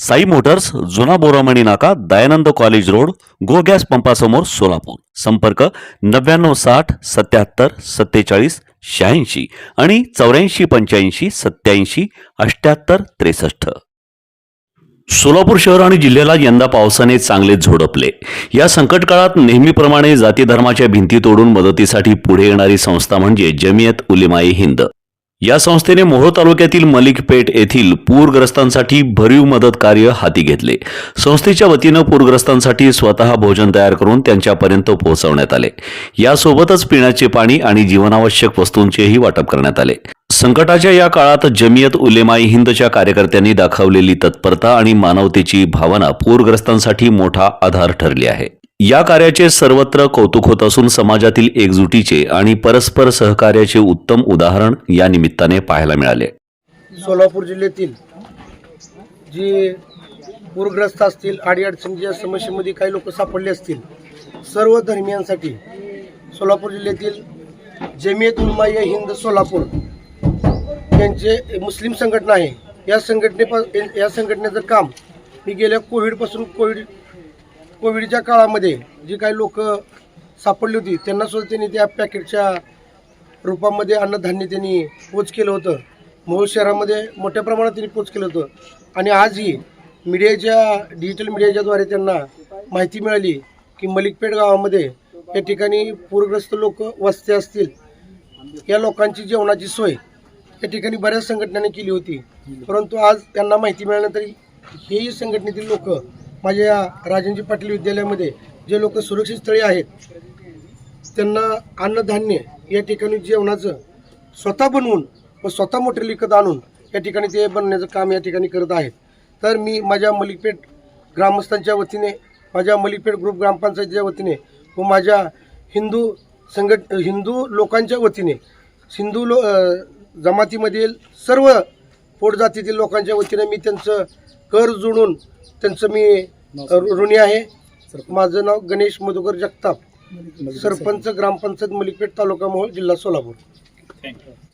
Sai Motors जुना बोरामणी नाका Dayanand college road go gas पंपासमोर Solapur. संपर्क नव्याण्णव साठ सत्याहत्तर सत्तेचाळीस शहाऐंशी आणि चौऱ्याऐंशी पंच्याऐंशी सत्याऐंशी अठ्याहत्तर त्रेसष्ट. सोलापूर शहर आणि जिल्ह्याला यंदा पावसाने चांगले झोडपले. या संकट काळात नेहमीप्रमाणे जाती धर्माच्या भिंती तोडून मदतीसाठी पुढे येणारी संस्था म्हणजे जमियत उलेमाई हिंद. या संस्थेने मोहोळ तालुक्यातील मलिकपेठ येथील पूरग्रस्तांसाठी भरीव मदत कार्य हाती घेतले. संस्थेच्या वतीनं पूरग्रस्तांसाठी स्वतः भोजन तयार करून त्यांच्यापर्यंत पोहोचवण्यात आले. यासोबतच पिण्याचे पाणी आणि जीवनावश्यक वस्तूंचेही वाटप करण्यात आले. संकटाच्या या काळात जमियत उलेमाई हिंदच्या कार्यकर्त्यांनी दाखवलेली तत्परता आणि मानवतेची भावना पूरग्रस्तांसाठी मोठा आधार ठरली आहे. या कार्याचे सर्वत्र कौतुक होत असून समाजातील एकजुटीचे आणि परस्पर सहकार्याचे उत्तम उदाहरण या निमित्ताने पाहायला मिळाले. सोलापूर जिल्ह्यातील जी पूरग्रस्त असतील अडीअडचणीच्या समस्येमध्ये काही लोक सापडले असतील सर्व धर्मियांसाठी सोलापूर जिल्ह्यातील जमियत उलमा हिंद सोलापूर यांचे मुस्लिम संघटना आहे. या संघटनेपा या संघटनेचं काम मी गेल्या कोविडपासून कोविड कोविडच्या काळामध्ये जी काही लोक सापडली होती त्यांना सुद्धा त्यांनी त्या पॅकेटच्या रूपामध्ये अन्नधान्य त्यांनी पोच केलं होतं. मोहोळ शहरामध्ये मोठ्या प्रमाणात त्यांनी पोच केलं होतं. आणि आजही मीडियाच्या डिजिटल मीडियाच्याद्वारे त्यांना माहिती मिळाली की मलिकपेठ गावामध्ये या ठिकाणी पूरग्रस्त लोक वस्ते असतील. या लोकांची जेवणाची सोय या ठिकाणी बऱ्याच संघटनांनी केली होती. परंतु आज त्यांना माहिती मिळाल्यानंतर हेही संघटनेतील लोक माझ्या या राजनजी पाटील विद्यालयामध्ये जे लोक सुरक्षित स्थळी आहेत त्यांना अन्नधान्य या ठिकाणी जेवणाचं स्वतः बनवून व स्वतः मोठे विकत आणून या ठिकाणी ते बनवण्याचं काम या ठिकाणी करत आहेत. तर मी माझ्या मलिकपेठ ग्रामस्थांच्या वतीने माझ्या मलिकपेठ ग्रुप ग्रामपंचायतीच्या वतीने व माझ्या हिंदू संघट हिंदू लोकांच्या वतीने हिंदू लो जमातीमधील सर्व पोटजातीतील लोकांच्या वतीने मी त्यांचं कर जोडून त्यांचं मी ऋणी आहे. माझं नाव गणेश मधुकर जगताप. सरपंच ग्रामपंचायत मलिकपेठ तालुका मोहोळ जिल्हा सोलापूर.